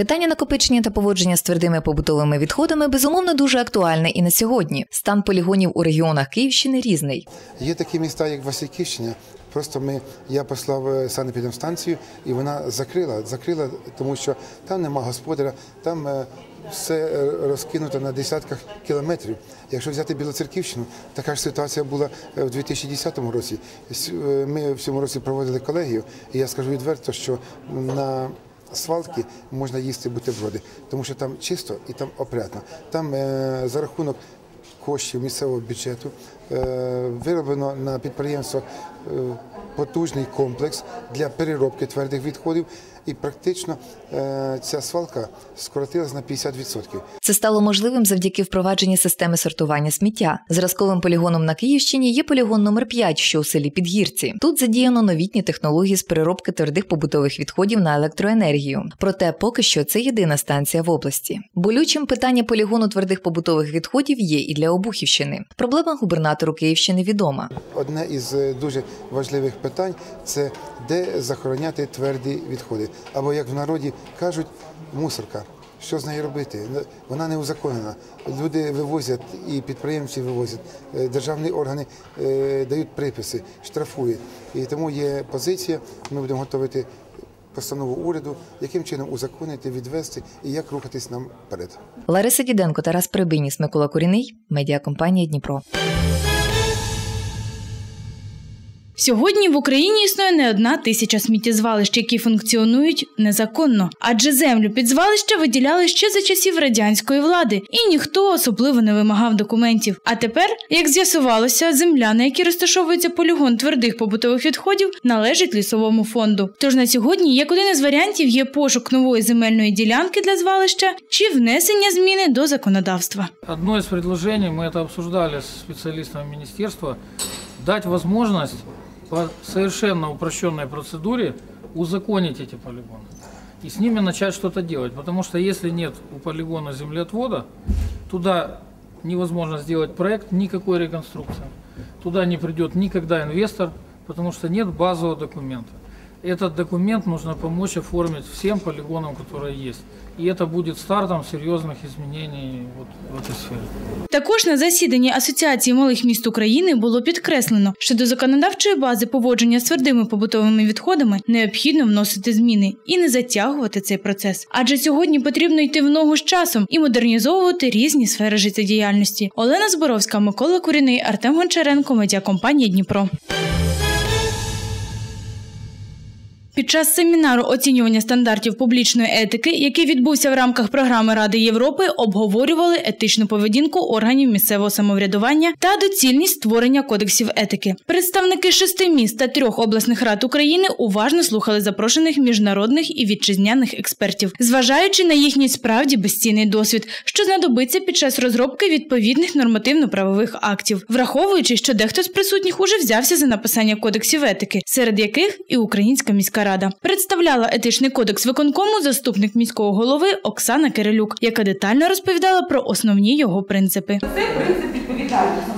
Питання накопичення та поводження з твердими побутовими відходами безумовно дуже актуальне і на сьогодні. Стан полігонів у регіонах Київщини різний. Є такі міста, як Васильківщина. Просто ми я послав е, санепідемстанцію, і вона закрила. Закрила, тому що там нема господаря, там е, все е, розкинуто на десятках кілометрів. Якщо взяти Білоцерківщину, така ж ситуація була в 2010 році. Ми в цьому році проводили колегію, і я скажу відверто, що на свалки можна їсти бутерброди, тому що там чисто і там опрятно. Там за рахунок коштів місцевого бюджету е, вироблено на підприємствах е, потужний комплекс для переробки твердих відходів, і практично е, ця свалка скоротилась на 50%. Це стало можливим завдяки впровадженні системи сортування сміття. Зразковим полігоном на Київщині є полігон номер 5, що у селі Підгірці. Тут задіяно новітні технології з переробки твердих побутових відходів на електроенергію. Проте поки що це єдина станція в області. Болючим питання полігону твердих побутових відходів є і для Обухівщини. Проблема губернатору Київщини відома. Одне із е, дуже важливих питань це де захороняти тверді відходи. Або як в народі кажуть, мусорка. Що з нею робити? Вона не узаконена. Люди вивозять і підприємці вивозять, е, державні органи е, дають приписи, штрафують. І тому є позиція. Ми будемо готувати постанову уряду, яким чином узаконити, відвести і як рухатись нам вперед. Лариса Діденко, Тарас Прибиніс, Микола Коріний, медіакомпанія Дніпро. Сьогодні в Україні існує не одна тисяча сміттєзвалищ, які функціонують незаконно, адже землю під звалища виділяли ще за часів радянської влади, і ніхто особливо не вимагав документів. А тепер, як з'ясувалося, земля, на якій розташовується полігон твердих побутових відходів, належить лісовому фонду. Тож на сьогодні, як один із варіантів, є пошук нової земельної ділянки для звалища чи внесення зміни до законодавства. Одно из предложений, мы это обсуждали с специалистами министерства, дать возможность по совершенно упрощенной процедуре узаконить эти полигоны и с ними начать что-то делать. Потому что если нет у полигона землеотвода, туда невозможно сделать проект никакой реконструкции. Туда не придет никогда инвестор, потому что нет базового документа. Этот документ нужно помочь оформить всем полигонам, которые есть. И это будет стартом серьезных изменений вот в этой сфере. Також на засіданні Асоціації малих міст України було підкреслено, що до законодавчої бази поводження з твердими побутовими відходами необхідно вносити зміни і не затягувати цей процес. Адже сьогодні потрібно йти в ногу з часом і модернізовувати різні сфери життєдіяльності. Олена Зборовська, Микола Куріний, Артем Гончаренко, медіакомпанія Дніпро. Під час семінару оцінювання стандартів публічної етики, який відбувся в рамках програми Ради Європи, обговорювали етичну поведінку органів місцевого самоврядування та доцільність створення кодексів етики. Представники шести міст та трьох обласних рад України уважно слухали запрошених міжнародних і вітчизняних експертів, зважаючи на їхній справді безцінний досвід, що знадобиться під час розробки відповідних нормативно-правових актів, враховуючи, що дехто з присутніх уже взявся за написання кодексів етики, серед яких і Українська міська рада представляла етичний кодекс виконкому заступник міського голови Оксана Кирилюк, яка детально розповідала про основні його принципи. Це принцип відповідальності,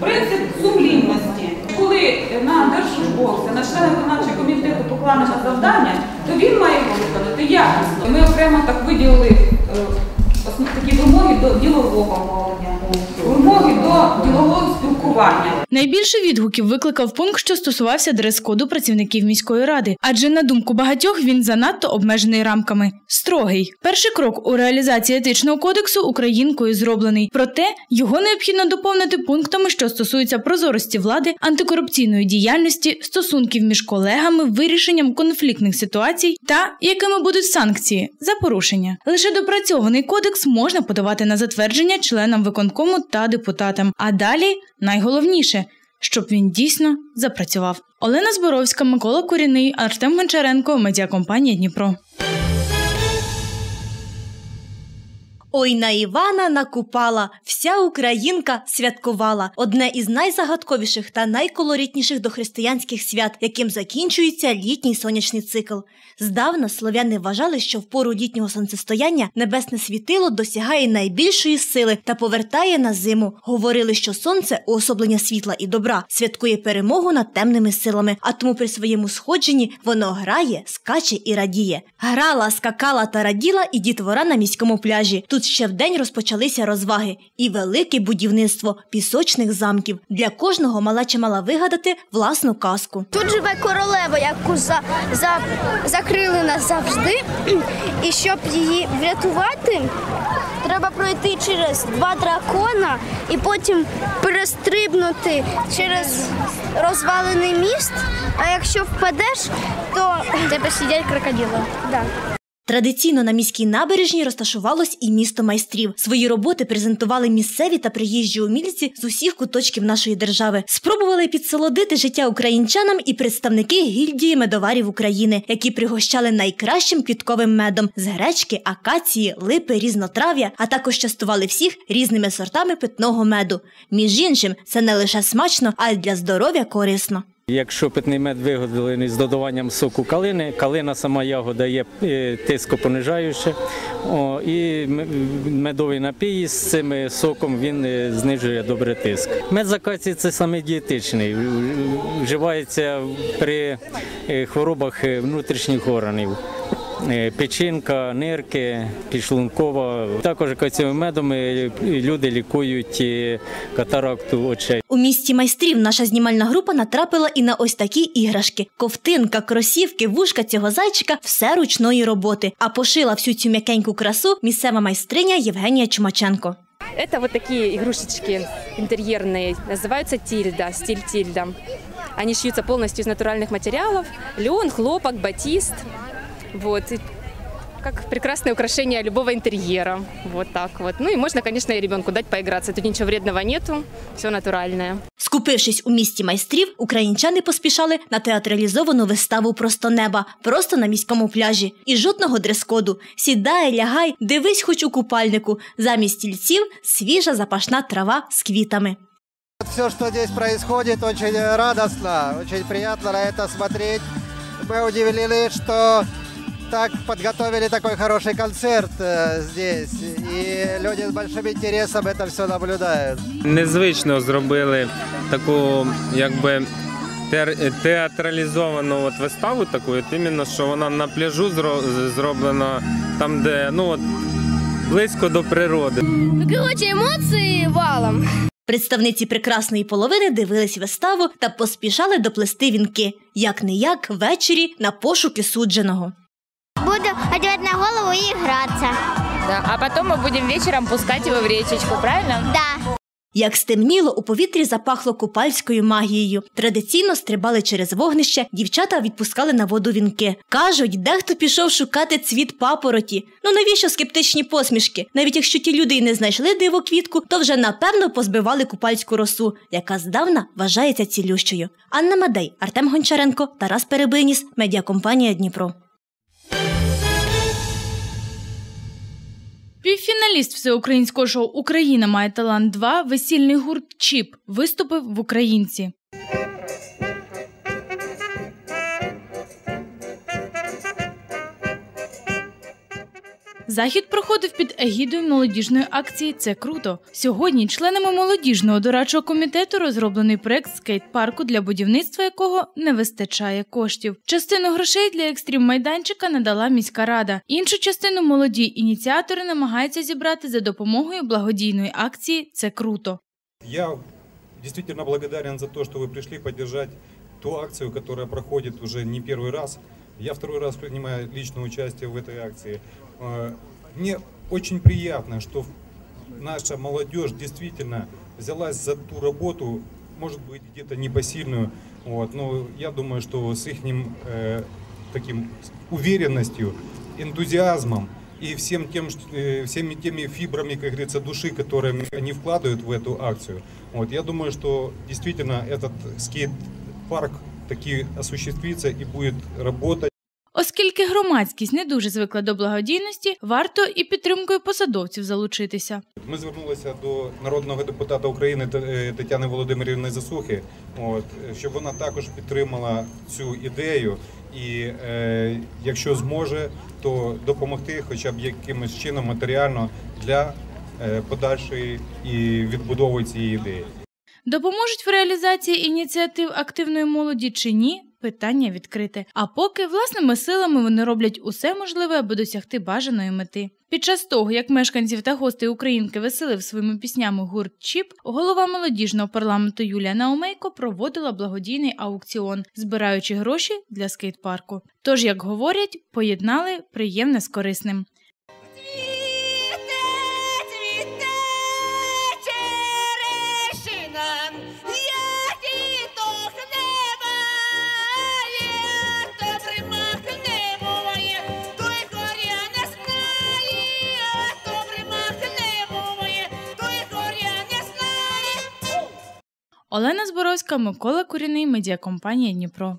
принцип сумлінності. Коли на держслужбовця, на члена виконавчого комітету покладено завдання, то він має виконати якісно. Ми окремо так виділили е, такі вимоги до ділового мовлення, вимоги до ділового спілкування. Найбільше відгуків викликав пункт, що стосувався дрес-коду працівників міської ради, адже на думку багатьох він занадто обмежений рамками. Строгий перший крок у реалізації етичного кодексу українкою зроблений. Проте його необхідно доповнити пунктами, що стосуються прозорості влади, антикорупційної діяльності, стосунків між колегами, вирішенням конфліктних ситуацій та якими будуть санкції за порушення. Лише допрацьований кодекс можна подавати на затвердження членам виконкому та депутатам. А далі найголовніше щоб він дійсно запрацював. Олена Зборовська, Микола Куріний, Артем Гончаренко, медіакомпанія Дніпро. Ой на Івана накупала, вся українка святкувала. Одне із найзагадковіших та найколоритніших дохристиянських свят, яким закінчується літній сонячний цикл. Здавна слов'яни вважали, що в пору літнього сонцестояння небесне світило досягає найбільшої сили та повертає на зиму. Говорили, що сонце, уособлення світла і добра, святкує перемогу над темними силами, а тому при своєму сходженні воно грає, скаче і радіє. Грала, скакала та раділа і дітвора на міському пляжі. Тут ще вдень розпочалися розваги і велике будівництво пісочних замків. Для кожного малеча мала вигадати власну казку. Тут живе королева, яку за, за, закрили назавжди. І щоб її врятувати, треба пройти через два дракона і потім перестрибнути через розвалений міст. А якщо впадеш, то тебе сидять крокодили. Да. Традиційно на міській набережній розташувалось і місто майстрів. Свої роботи презентували місцеві та приїжджі умільці з усіх куточків нашої держави. Спробували підсолодити життя українчанам і представники гільдії медоварів України, які пригощали найкращим квітковим медом з гречки, акації, липи, різнотрав'я, а також частували всіх різними сортами питного меду. Між іншим, це не лише смачно, а й для здоров'я корисно. Якщо питний мед виготовлений з додаванням соку калини, калина сама ягода є е, тископонижаюча, О, і медовий напій з цим соком він е, знижує добре тиск. Мед з акації – це саме дієтичний, вживається при е, хворобах е, внутрішніх органів. Е, Печінка, нирки, підшлункова. Також акацієвим медом е, люди лікують е, катаракту очей. У місті майстрів наша знімальна група натрапила і на ось такі іграшки: ковтинка, кросівки, вушка цього зайчика все ручної роботи. А пошила всю цю м'якеньку красу місцева майстриня Євгенія Чумаченко. Это вот такие игрушечки интерьерные, называются тильда, стиль тильда. Они шьются полностью из натуральных материалов. Лен, хлопок, батист. Вот. И как прекрасное украшение любого интерьера. Вот так вот. Ну и можно, конечно, и ребенку дать поиграться. Тут ничего вредного нету, все натуральное. Скупившись у місті майстрів, українчани поспішали на театралізовану виставу Просто неба, просто на міському пляжі. І жодного дрес-коду. Сідай, лягай, дивись хоч у купальнику. Замість стільців свіжа запашна трава з квітами. Все, что здесь происходит, очень радостно, очень приятно на это смотреть. Мы удивлены, что так подготовили такой хороший концерт э, здесь, и люди с большим интересом это все наблюдают. незвично зробили таку, якби. Театралізовану от виставу таку, от іменно, що вона на пляжу зро- зроблена, там, де ну от близько до природи. Короче, емоції валом. Представниці прекрасної половини дивились виставу та поспішали доплести вінки. Як не як ввечері на пошуки судженого. Буду одягати на голову і гратися. Да, а потом мы будем вечером пускать его в речечку, правильно? Да. Як стемніло, у повітрі запахло купальською магією. Традиційно стрибали через вогнище, дівчата відпускали на воду вінки. Кажуть, дехто пішов шукати цвіт папороті. Ну навіщо скептичні посмішки? Навіть якщо ті люди й не знайшли диво квітку, то вже напевно позбивали купальську росу, яка здавна вважається цілющою. Анна Мадей, Артем Гончаренко, Тарас Перебиніс, медіакомпанія Дніпро. Півфіналіст всеукраїнського шоу Україна має талант 2 весільний гурт Чіп виступив в Українці. Захід проходив під егідою молодіжної акції Це круто. Сьогодні членами молодіжного дорадчого комітету розроблений проект скейт-парку, для будівництва якого не вистачає коштів. Частину грошей для екстрім майданчика надала міська рада. Іншу частину молоді ініціатори намагаються зібрати за допомогою благодійної акції Це круто. Я действительно благодарен за то, что вы пришли поддержать ту акцию, которая проходит уже не первый раз. Я второй раз принимаю личное участие в этой акции. Э, Мне очень приятно, что наша молодежь действительно взялась за ту работу, может быть, где-то непосильную, вот, но я думаю, что с их таким уверенностью, энтузиазмом и всем тем, э, всеми теми фибрами, как говорится, души, которые они вкладывают в эту акцию. Вот, я думаю, что действительно этот скейт-парк таки осуществится и будет работать. Оскільки громадськість не дуже звикла до благодійності, варто і підтримкою посадовців залучитися. Ми звернулися до народного депутата України е, Тетяни Володимирівни Засухи, от щоб вона також підтримала цю ідею, і е, якщо зможе, то допомогти, хоча б якимось чином матеріально для е, подальшої і відбудови цієї ідеї. Допоможуть в реалізації ініціатив активної молоді чи ні? Питання відкрите. А поки власними силами вони роблять усе можливе, аби досягти бажаної мети. Під час того, як мешканців та гостей Українки веселив своїми піснями гурт Чіп, голова молодіжного парламенту Юлія Наумейко проводила благодійний аукціон, збираючи гроші для скейт-парку. Тож, як говорять, поєднали приємне з корисним. Олена Зборовська, Микола Куріний, медіакомпанія Дніпро.